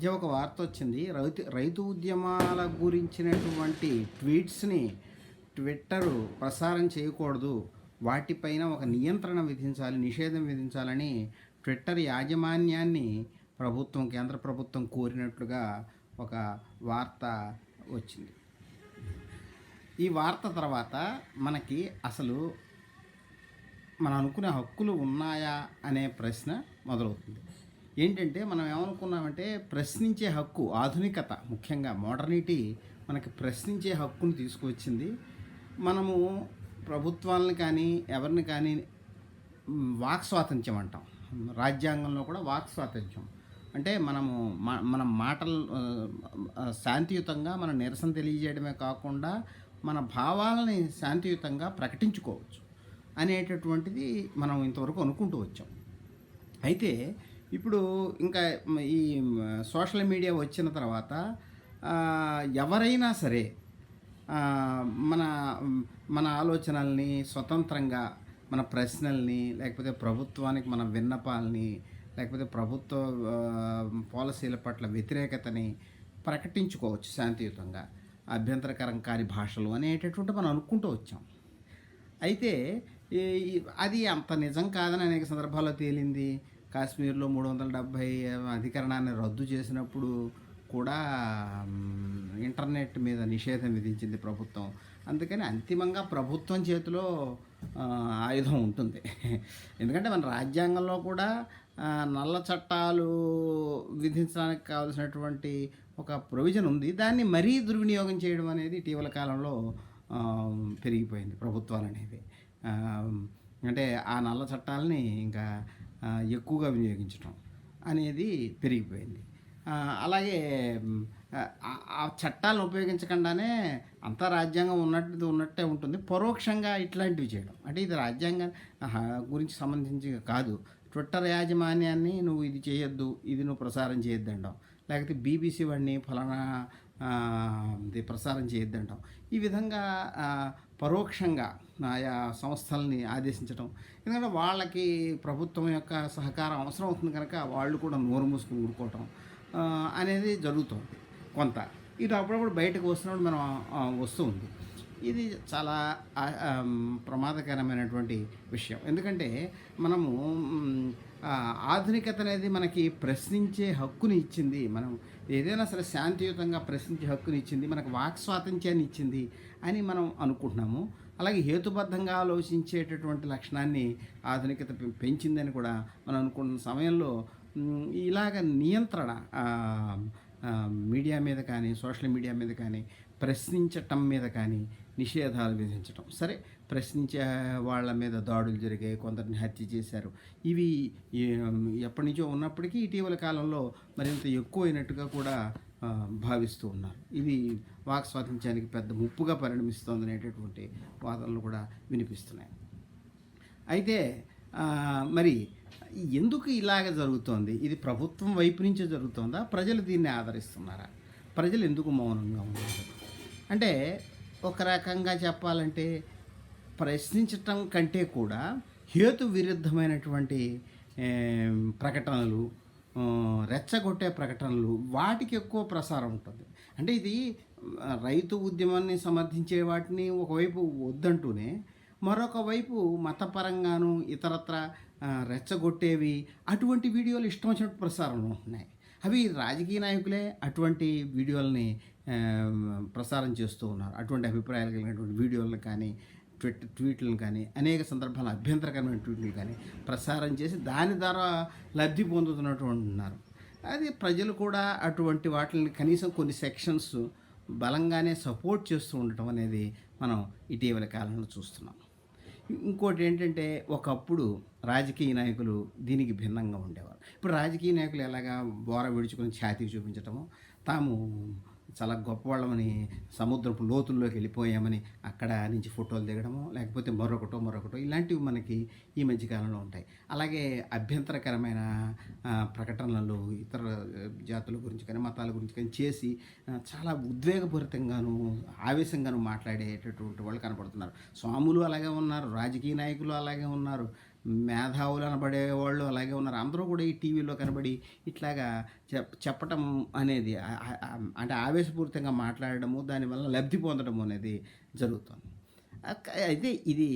మధ్య ఒక వార్త వచ్చింది. రైతు రైతు ఉద్యమాల గురించినటువంటి ట్వీట్స్ని ట్విట్టర్ ప్రసారం చేయకూడదు. వాటిపైన ఒక నియంత్రణ విధించాలి నిషేధం విధించాలని ట్విట్టర్ యాజమాన్యాన్ని ప్రభుత్వం కేంద్ర ప్రభుత్వం కోరినట్లుగా ఒక వార్త వచ్చింది. ఈ వార్త తర్వాత మనకి అసలు మనం అనుకునే హక్కులు ఉన్నాయా అనే ప్రశ్న మొదలవుతుంది. ఏంటంటే మనం ఏమనుకున్నామంటే ప్రశ్నించే హక్కు ఆధునికత ముఖ్యంగా మోడర్నిటీ మనకి ప్రశ్నించే హక్కును తీసుకువచ్చింది. మనము ప్రభుత్వాలను కానీ ఎవరిని కానీ వాక్ స్వాతంత్ర్యం అంటాం. రాజ్యాంగంలో కూడా వాక్ స్వాతంత్ర్యం. అంటే మనము మన మాటలు శాంతియుతంగా మన నిరసన తెలియజేయడమే కాకుండా మన భావాలని శాంతియుతంగా ప్రకటించుకోవచ్చు అనేటటువంటిది మనం ఇంతవరకు అనుకుంటూ వచ్చాం. అయితే ఇప్పుడు ఇంకా ఈ సోషల్ మీడియా వచ్చిన తర్వాత ఎవరైనా సరే మన మన ఆలోచనల్ని స్వతంత్రంగా మన ప్రశ్నల్ని లేకపోతే ప్రభుత్వానికి మన విన్నపాలని లేకపోతే ప్రభుత్వ పాలసీల పట్ల వ్యతిరేకతని ప్రకటించుకోవచ్చు శాంతియుతంగా. అభ్యంతరకరం కాని భాషలు అనేటటువంటి మనం అనుకుంటూ వచ్చాం. అయితే ఈ- అది అంత నిజం కాదని అనేక సందర్భాల్లో తేలింది. కాశ్మీర్లో మూడు వందల డెబ్భై అధికరణాన్ని రద్దు చేసినప్పుడు కూడా ఇంటర్నెట్ మీద నిషేధం విధించింది ప్రభుత్వం. అందుకని అంతిమంగా ప్రభుత్వం చేతిలో ఆయుధం ఉంటుంది. ఎందుకంటే మన రాజ్యాంగంలో కూడా నల్ల చట్టాలు విధించడానికి కావాల్సినటువంటి ఒక ప్రొవిజన్ ఉంది. దాన్ని మరీ దుర్వినియోగం చేయడం అనేది ఇటీవల కాలంలో పెరిగిపోయింది ప్రభుత్వాలు అనేవి అంటే ఆ నల్ల చట్టాలని ఇంకా ఎక్కువగా వినియోగించడం అనేది పెరిగిపోయింది. అలాగే ఆ చట్టాలను ఉపయోగించకుండానే అంతా రాజ్యాంగం ఉన్నట్టు ఉన్నట్టే ఉంటుంది. పరోక్షంగా ఇట్లాంటివి చేయడం. అంటే ఇది రాజ్యాంగం గురించి సంబంధించి కాదు. ట్విట్టర్ యాజమాన్యాన్ని నువ్వు ఇది చేయొద్దు ఇది నువ్వు ప్రసారం చేయొద్దంటాం లేకపోతే బీబీసీ వాడిని ఫలానా ఇది ప్రసారం చేయొద్దంటాం ఈ విధంగా పరోక్షంగా ఆయా సంస్థల్ని ఆదేశించడం ఎందుకంటే వాళ్ళకి ప్రభుత్వం యొక్క సహకారం అవసరం అవుతుంది కనుక వాళ్ళు కూడా నోరు మూసుకుని ఊరుకోవటం అనేది జరుగుతుంది కొంత. ఇది అప్పుడప్పుడు బయటకు వస్తున్నప్పుడు మనం వస్తూ ఉంది. ఇది చాలా ప్రమాదకరమైనటువంటి విషయం. ఎందుకంటే మనము ఆధునికత అనేది మనకి ప్రశ్నించే హక్కుని ఇచ్చింది. మనం ఏదైనా సరే శాంతియుతంగా ప్రశ్నించే హక్కుని ఇచ్చింది మనకు వాక్ స్వాతంత్ర్యాన్ని ఇచ్చింది అని మనం అనుకుంటున్నాము. అలాగే హేతుబద్ధంగా ఆలోచించేటటువంటి లక్షణాన్ని ఆధునికత పె- పెంచిందని కూడా మనం అనుకుంటున్న సమయంలో ఇలాగ నియంత్రణ మీడియా మీద కానీ సోషల్ మీడియా మీద కానీ ప్రశ్నించటం మీద కానీ నిషేధాలు విధించటం. సరే ప్రశ్నించే వాళ్ళ మీద దాడులు జరిగాయి కొందరిని హత్య చేశారు. ఇవి ఎప్పటి నుంచో ఉన్నప్పటికీ ఇటీవల కాలంలో మరింత ఎక్కువైనట్టుగా కూడా భావిస్తూ ఉన్నారు. ఇది వాక్ స్వాతంత్ర్యానికి పెద్ద ముప్పుగా పరిణమిస్తోంది అనేటటువంటి వాదనలు కూడా వినిపిస్తున్నాయి. అయితే మరి ఎందుకు ఇలాగ జరుగుతోంది? ఇది ప్రభుత్వం వైపు నుంచే జరుగుతోందా? ప్రజలు దీన్ని ఆదరిస్తున్నారా? ప్రజలు ఎందుకు మౌనంగా ఉన్నారు? అంటే ఒక రకంగా చెప్పాలంటే ప్రశ్నించటం కంటే కూడా హేతు విరుద్ధమైనటువంటి ప్రకటనలు రెచ్చగొట్టే ప్రకటనలు వాటికి ఎక్కువ ప్రసారం ఉంటుంది. అంటే ఇది రైతు ఉద్యమాన్ని సమర్థించే వాటిని ఒకవైపు వద్దంటూనే మరొక వైపు మతపరంగాను ఇతరత్ర రెచ్చగొట్టేవి అటువంటి వీడియోలు ఇష్టం వచ్చినట్టు ప్రసారం ఉంటున్నాయి అవి రాజకీయ నాయకులే అటువంటి వీడియోలని ప్రసారం చేస్తూ ఉన్నారు. అటువంటి అభిప్రాయాలు కలిగినటువంటి వీడియోలను కానీ ట్విట్ ట్వీట్లను కానీ అనేక సందర్భాల్లో అభ్యంతరకరమైన ట్వీట్లు కానీ ప్రసారం చేసి దాని ద్వారా లబ్ధి పొందుతున్నటువంటి ఉన్నారు అది ప్రజలు కూడా అటువంటి వాటిని కనీసం కొన్ని సెక్షన్స్ బలంగానే సపోర్ట్ చేస్తూ ఉండటం అనేది మనం ఇటీవల కాలంలో చూస్తున్నాం. ఇంకోటి ఏంటంటే ఒకప్పుడు రాజకీయ నాయకులు దీనికి భిన్నంగా ఉండేవారు. ఇప్పుడు రాజకీయ నాయకులు ఎలాగా బోర విడుచుకొని ఛాతీ చూపించటము తాము చాలా గొప్పవాళ్ళమని సముద్రపు లోతుల్లోకి వెళ్ళిపోయామని అక్కడ నుంచి ఫోటోలు దిగడము లేకపోతే మరొకటో మరొకటో ఇలాంటివి మనకి ఈ మధ్యకాలంలో ఉంటాయి. అలాగే అభ్యంతరకరమైన ప్రకటనలు ఇతర జాతుల గురించి కానీ మతాల గురించి కానీ చేసి చాలా ఉద్వేగపూరితంగాను ఆవేశంగాను మాట్లాడేటటువంటి వాళ్ళు కనపడుతున్నారు. స్వాములు అలాగే ఉన్నారు రాజకీయ నాయకులు అలాగే ఉన్నారు. మేధావులు అనబడేవాళ్ళు అలాగే ఉన్నారు. అందరూ కూడా ఈ టీవీలో కనబడి ఇట్లాగా చెప్ చెప్పటం అనేది అంటే ఆవేశపూరితంగా మాట్లాడడము దానివల్ల లబ్ధి పొందడం అనేది జరుగుతుంది. అయితే ఇది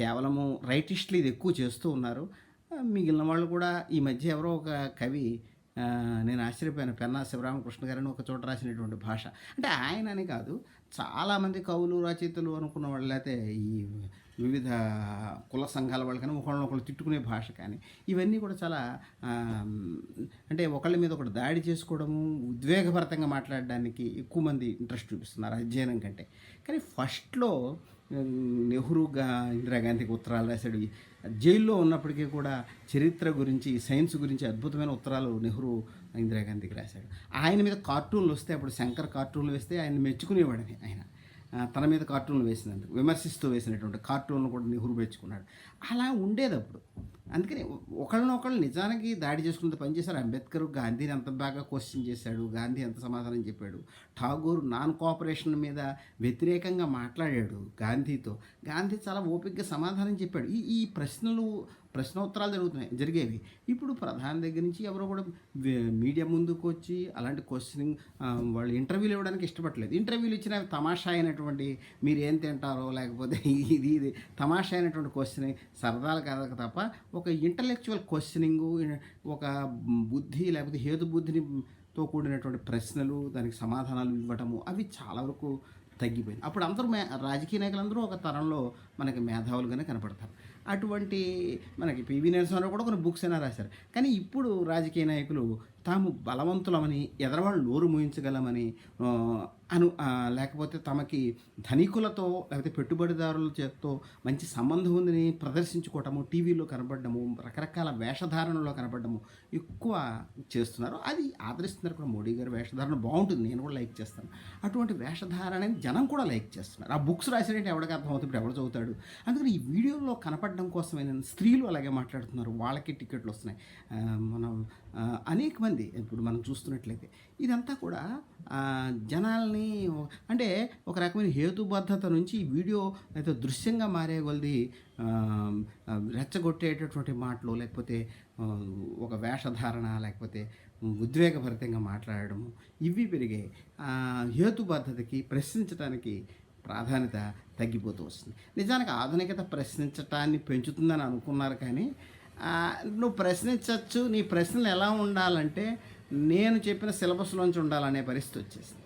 కేవలము రైటిస్టులు ఇది ఎక్కువ చేస్తూ ఉన్నారు. మిగిలిన వాళ్ళు కూడా ఈ మధ్య ఎవరో ఒక కవి నేను ఆశ్చర్యపోయాను పెన్నా శివరామకృష్ణ గారిని ఒక చోట రాసినటువంటి భాష. అంటే ఆయన అని కాదు చాలామంది కవులు రచయితలు అనుకున్న వాళ్ళు అయితే ఈ వివిధ కుల సంఘాల వాళ్ళు కానీ ఒకళ్ళని ఒకళ్ళు తిట్టుకునే భాష కానీ ఇవన్నీ కూడా చాలా అంటే ఒకళ్ళ మీద ఒకటి దాడి చేసుకోవడము ఉద్వేగభరితంగా మాట్లాడడానికి ఎక్కువ మంది ఇంట్రెస్ట్ చూపిస్తున్నారు అధ్యయనం కంటే. కానీ ఫస్ట్లో నెహ్రూ గా ఇందిరాగాంధీకి ఉత్తరాలు రాశాడు. జైల్లో ఉన్నప్పటికీ కూడా చరిత్ర గురించి సైన్స్ గురించి అద్భుతమైన ఉత్తరాలు నెహ్రూ ఇందిరాగాంధీకి రాశాడు. ఆయన మీద కార్టూన్లు వస్తే అప్పుడు శంకర్ కార్టూన్లు వేస్తే ఆయన మెచ్చుకునేవాడని ఆయన. తన మీద కార్టూన్లు వేసినందుకు విమర్శిస్తూ వేసినటువంటి కార్టూన్లు కూడా నెహ్రూ మెచ్చుకున్నాడు అలా ఉండేది అప్పుడు. అందుకని ఒకళ్ళనొకళ్ళు నిజానికి దాడి చేసుకునేంత పనిచేశారు అంబేద్కర్ గాంధీని ఎంత బాగా క్వశ్చన్ చేశాడు గాంధీ ఎంత సమాధానం చెప్పాడు ఠాగూర్ నాన్ కోఆపరేషన్ మీద వ్యతిరేకంగా మాట్లాడాడు గాంధీతో. గాంధీ చాలా ఓపికగా సమాధానం చెప్పాడు. ఈ ఈ ప్రశ్నలు ప్రశ్నోత్తరాలు జరుగుతున్నాయి జరిగేవి. ఇప్పుడు ప్రధాని దగ్గర నుంచి ఎవరో కూడా మీడియా ముందుకు వచ్చి అలాంటి క్వశ్చనింగ్ వాళ్ళు ఇంటర్వ్యూలు ఇవ్వడానికి ఇష్టపడలేదు. ఇంటర్వ్యూలు ఇచ్చిన తమాషా అయినటువంటి మీరు ఏం తింటారో లేకపోతే ఇది ఇది తమాషా అయినటువంటి క్వశ్చనింగ్ సరదాలు కాదు తప్ప ఒక ఇంటలెక్చువల్ క్వశ్చనింగ్ ఒక బుద్ధి లేకపోతే హేతు బుద్ధిని తో కూడినటువంటి ప్రశ్నలు దానికి సమాధానాలు ఇవ్వటము అవి చాలా వరకు తగ్గిపోయింది. అప్పుడు అందరూ మే రాజకీయ నాయకులందరూ ఒక తరంలో మనకి మేధావులుగానే కనపడతారు. అటువంటి మనకి పివి నరసింహారావు కూడా కొన్ని బుక్స్ అయినా రాశారు. కానీ ఇప్పుడు రాజకీయ నాయకులు తాము బలవంతులమని ఎదరవాళ్ళు నోరు మూయించగలమని అను లేకపోతే తమకి ధనికులతో లేకపోతే పెట్టుబడిదారుల చేతితో మంచి సంబంధం ఉందని ప్రదర్శించుకోవటము టీవీలో కనబడము రకరకాల వేషధారణలో కనబడము ఎక్కువ చేస్తున్నారు. అది ఆదరిస్తున్నారు కూడా మోడీ గారు వేషధారణ. బాగుంటుంది. నేను కూడా లైక్ చేస్తాను. అటువంటి వేషధారణని జనం కూడా లైక్ చేస్తున్నారు. ఆ బుక్స్ రాసినట్టు ఎవరికి అర్థమవుతుంది? ఇప్పుడు ఎవరు చదువుతాడు? అందుకని ఈ వీడియోలో కనపడడం కోసమే నేను స్త్రీలు అలాగే మాట్లాడుతున్నారు వాళ్ళకి టికెట్లు వస్తున్నాయి. మనం అనేక మంది ఇప్పుడు మనం చూస్తున్నట్లయితే ఇదంతా కూడా జనాల్ని అంటే ఒక రకమైన హేతుబద్ధత నుంచి ఈ వీడియో అయితే దృశ్యంగా మారే కొలది రెచ్చగొట్టేటటువంటి మాటలు లేకపోతే ఒక వేషధారణ లేకపోతే ఉద్వేగభరితంగా మాట్లాడడము ఇవి పెరిగాయి హేతుబద్ధతకి ప్రశ్నించడానికి ప్రాధాన్యత తగ్గిపోతూ వస్తుంది. నిజానికి ఆధునికత ప్రశ్నించటాన్ని పెంచుతుందని అనుకున్నారు కానీ నువ్వు ప్రశ్నించవచ్చు నీ ప్రశ్నలు ఎలా ఉండాలంటే నేను చెప్పిన సిలబస్లోంచి ఉండాలనే పరిస్థితి వచ్చేసింది.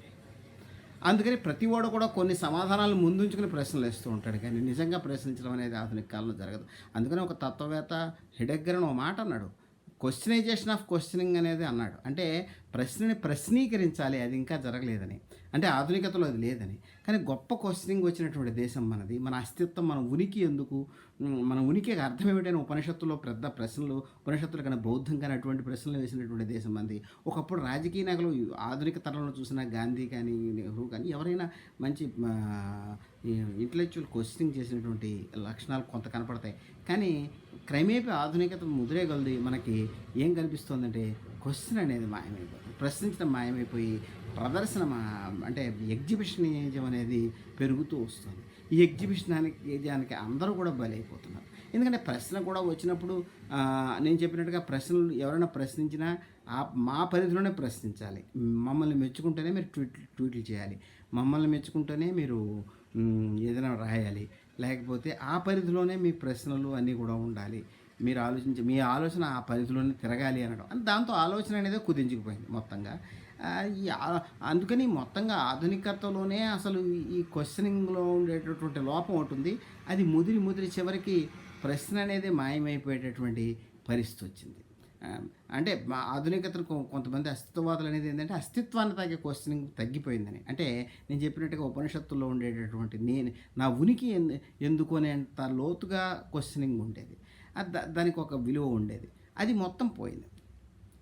అందుకని ప్రతి వాడు కూడా కొన్ని సమాధానాలు ముందుంచుకుని ప్రశ్నలు వేస్తూ ఉంటాడు కానీ నిజంగా ప్రశ్నించడం అనేది ఆధునిక కాలంలో జరగదు. అందుకని ఒక తత్వవేత్త హెడెగ్గర్ ఒక మాట అన్నాడు. క్వశ్చనైజేషన్ ఆఫ్ క్వశ్చనింగ్ అనేది అన్నాడు. అంటే ప్రశ్నని ప్రశ్నీకరించాలి అది ఇంకా జరగలేదని. అంటే ఆధునికతలో అది లేదని. కానీ గొప్ప క్వశ్చనింగ్ వచ్చినటువంటి దేశం మనది. మన అస్తిత్వం మన ఉనికి ఎందుకు? మన ఉనికికి అర్థం ఏమిటని ఉపనిషత్తులో పెద్ద ప్రశ్నలు ఉపనిషత్తుల కన్నా బౌద్ధం కానీ అటువంటి ప్రశ్నలు వేసినటువంటి దేశం మనది. ఒకప్పుడు రాజకీయ నాయకులు ఆధునిక తరంలో చూసిన గాంధీ కానీ నెహ్రూ కానీ ఎవరైనా మంచి ఇంటలెక్చువల్ క్వశ్చనింగ్ చేసినటువంటి లక్షణాలు కొంత కనపడతాయి. కానీ క్రమేపీ ఆధునికత ముదిరేగలది మనకి ఏం కనిపిస్తుందంటే క్వశ్చన్ అనేది మాయమైపోతుంది. ప్రశ్నించడం మాయమైపోయి ప్రదర్శన అంటే అంటే ఎగ్జిబిషనిజం అనేది పెరుగుతూ వస్తుంది. ఈ ఎగ్జిబిషనానికి దానికి అందరూ కూడా బలైపోతున్నారు. ఎందుకంటే ప్రశ్న కూడా వచ్చినప్పుడు నేను చెప్పినట్టుగా ప్రశ్నలు ఎవరైనా ప్రశ్నించినా ఆ మా పరిధిలోనే ప్రశ్నించాలి. మమ్మల్ని మెచ్చుకుంటేనే మీరు ట్వీట్ ట్వీట్లు చేయాలి. మమ్మల్ని మెచ్చుకుంటేనే మీరు ఏదైనా రాయాలి. లేకపోతే ఆ పరిధిలోనే మీ ప్రశ్నలు అన్నీ కూడా ఉండాలి. మీరు ఆలోచించి మీ ఆలోచన ఆ పరిధిలోనే తిరగాలి అనడం. అని దాంతో ఆలోచన అనేది కుదించుకుపోయింది మొత్తంగా. ఈ అందుకని మొత్తంగా ఆధునికతలోనే అసలు ఈ క్వశ్చనింగ్లో ఉండేటటువంటి లోపం ఉంటుంది అది ముదిరి ముదిరి చివరికి ప్రశ్న అనేది మాయమైపోయేటటువంటి పరిస్థితి వచ్చింది. అంటే మా ఆధునికతను కొంతమంది అస్తిత్వవాదులు అనేది ఏంటంటే అస్తిత్వాన్ని తగ్గే క్వశ్చనింగ్ తగ్గిపోయిందని. అంటే నేను చెప్పినట్టుగా ఉపనిషత్తుల్లో ఉండేటటువంటి నేను నా ఉనికి ఎందు- ఎందుకు అనేంత లోతుగా క్వశ్చనింగ్ ఉండేది. దానికి ఒక విలువ ఉండేది. అది మొత్తం పోయింది.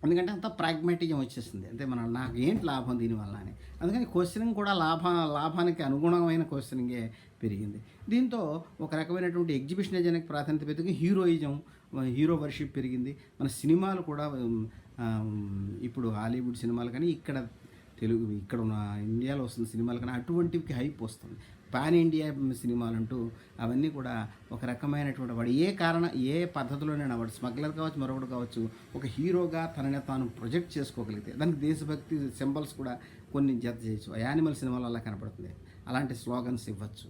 ఎందుకంటే అంత ప్రాగ్మాటిజం వచ్చేసింది. అంటే మన నాకు ఏంటి లాభం దీనివల్ల అని అందుకని క్వశ్చనింగ్ కూడా లాభ లాభానికి అనుగుణమైన క్వశ్చనింగే పెరిగింది. దీంతో ఒక రకమైనటువంటి ఎగ్జిబిషనిజానికి ప్రాధాన్యత పెరిగి హీరోయిజం హీరో వర్షిప్ పెరిగింది. మన సినిమాలు కూడా ఇప్పుడు హాలీవుడ్ సినిమాలు కానీ ఇక్కడ తెలుగు ఇక్కడ ఉన్న ఇండియాలో వస్తున్న సినిమాలు కానీ అటువంటివి హైప్ వస్తుంది. పాన్ ఇండియా సినిమాలు అంటూ అవన్నీ కూడా ఒక రకమైనటువంటి వాడు ఏ కారణ ఏ పద్ధతిలోనైనా వాడు స్మగ్లర్ కావచ్చు మరొకటి కావచ్చు ఒక హీరోగా తనని తాను ప్రొజెక్ట్ చేసుకోగలిగితే దానికి దేశభక్తి సింబల్స్ కూడా కొన్ని జత చేయొచ్చు. యానిమల్ సినిమాలు అలా కనపడుతుంది. అలాంటి స్లోగన్స్ ఇవ్వచ్చు.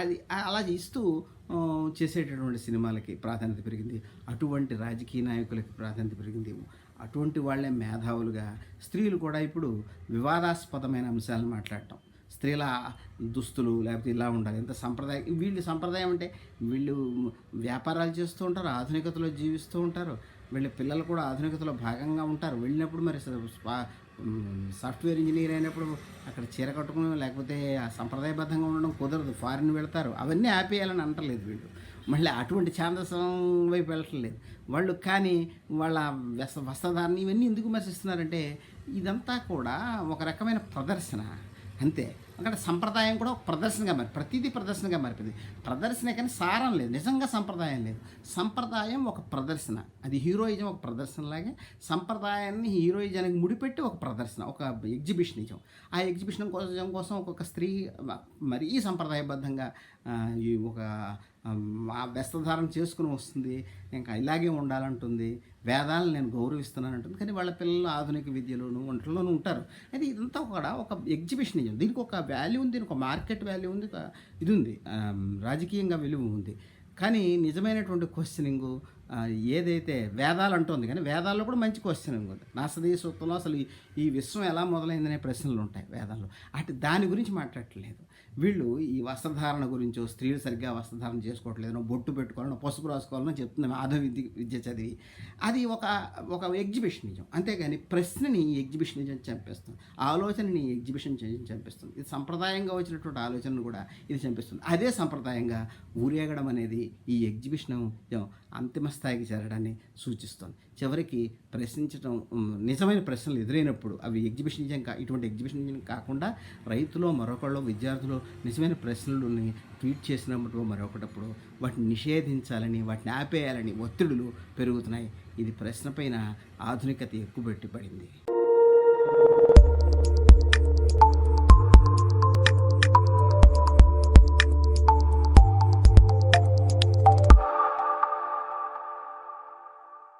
అది అలా ఇస్తూ చేసేటటువంటి సినిమాలకి ప్రాధాన్యత పెరిగింది. అటువంటి రాజకీయ నాయకులకి ప్రాధాన్యత పెరిగింది అటువంటి వాళ్ళే మేధావులుగా. స్త్రీలు కూడా ఇప్పుడు వివాదాస్పదమైన అంశాలను మాట్లాడటం. స్త్రీల దుస్తులు లేకపోతే ఇలా ఉండాలి. ఎంత సంప్రదాయం వీళ్ళు సంప్రదాయం అంటే వీళ్ళు వ్యాపారాలు చేస్తూ ఉంటారు ఆధునికతలో జీవిస్తూ ఉంటారు. వీళ్ళ పిల్లలు కూడా ఆధునికతలో భాగంగా ఉంటారు. వెళ్ళినప్పుడు మరి స- స్పా- సాఫ్ట్వేర్ ఇంజనీర్ అయినప్పుడు అక్కడ చీర కట్టుకుని లేకపోతే సంప్రదాయబద్ధంగా ఉండడం కుదరదు. ఫారిన్ వెళ్తారు. అవన్నీ ఆపేయాలని అంటలేదు వీళ్ళు. మళ్ళీ అటువంటి ఛాందసం వైపు వెళ్ళట్లేదు. వాళ్ళు కానీ వాళ్ళ వస్త వస్త్రధారణ ఇవన్నీ ఎందుకు విమర్శిస్తున్నారంటే ఇదంతా కూడా ఒక రకమైన ప్రదర్శన. అంతే. అక్కడ సంప్రదాయం కూడా ఒక ప్రదర్శనగా మారి ప్రతిదీ ప్రదర్శనగా మారిపోయింది. ప్రదర్శన కానీ సారం లేదు. నిజంగా సంప్రదాయం లేదు. సంప్రదాయం ఒక ప్రదర్శన. అది హీరోయిజం ఒక ప్రదర్శనలాగే సంప్రదాయాన్ని హీరోయిజానికి ముడిపెట్టి ఒక ప్రదర్శన ఒక ఎగ్జిబిషనిజం ఆ ఎగ్జిబిషన్ కోసం కోసం ఒక్కొక్క స్త్రీ మరీ సంప్రదాయబద్ధంగా ఈ ఒక ఆ చేసుకుని వస్తుంది. ఇంకా ఇలాగే ఉండాలంటుంది. వేదాలను నేను గౌరవిస్తున్నాను అంటుంది. కానీ వాళ్ళ పిల్లలు ఆధునిక విద్యలోను వంటల్లోనూ ఉంటారు. అయితే ఇదంతా కూడా ఒక ఎగ్జిబిషన్ దీనికి ఒక వాల్యూ ఉంది దీనికి ఒక మార్కెట్ వాల్యూ ఉంది ఒక ఇది ఉంది. రాజకీయంగా విలువ ఉంది. కానీ నిజమైనటువంటి క్వశ్చనింగ్ ఏదైతే వేదాలు అంటుంది కానీ వేదాల్లో కూడా మంచి క్వశ్చనింగ్ ఉంది. నాసదీ సూక్తంలో అసలు ఈ- ఈ విశ్వం ఎలా మొదలైందనే ప్రశ్నలు ఉంటాయి వేదాల్లో. అటు దాని గురించి మాట్లాడట్లేదు. వీళ్ళు ఈ వస్త్రధారణ గురించో స్త్రీలు సరిగ్గా వస్త్రధారణ చేసుకోవట్లేదనో బొట్టు పెట్టుకోవాలని పసుపు రాసుకోవాలని చెప్తుంది మాధవ విద్య విద్య చదివి. అది ఒక ఒక ఎగ్జిబిషన్ నిజం. అంతేగాని ప్రశ్నని ఎగ్జిబిషన్ నిజం చంపేస్తుంది. ఆలోచనని ఎగ్జిబిషన్ నిజం చంపేస్తుంది. ఇది సంప్రదాయంగా వచ్చినటువంటి ఆలోచనను కూడా ఇది చంపేస్తుంది. అదే సంప్రదాయంగా ఊరేగడం అనేది ఈ ఎగ్జిబిషన్ అంతిమ స్థాయికి చేరడాన్ని సూచిస్తుంది. చివరికి ప్రశ్నించడం నిజమైన ప్రశ్నలు ఎదురైనప్పుడు అవి ఎగ్జిబిషన్ నిజం కా ఇటువంటి ఎగ్జిబిషన్ నిజం కాకుండా రైతులో మరొకళ్ళు విద్యార్థులు నిజమైన ప్రశ్నలని ట్వీట్ చేసినప్పుడు మరొకటప్పుడు వాటిని నిషేధించాలని వాటిని ఆపేయాలని ఒత్తిడులు పెరుగుతున్నాయి. ఇది ప్రశ్నపైన ఆధునికత ఎక్కువ పెట్టి పడింది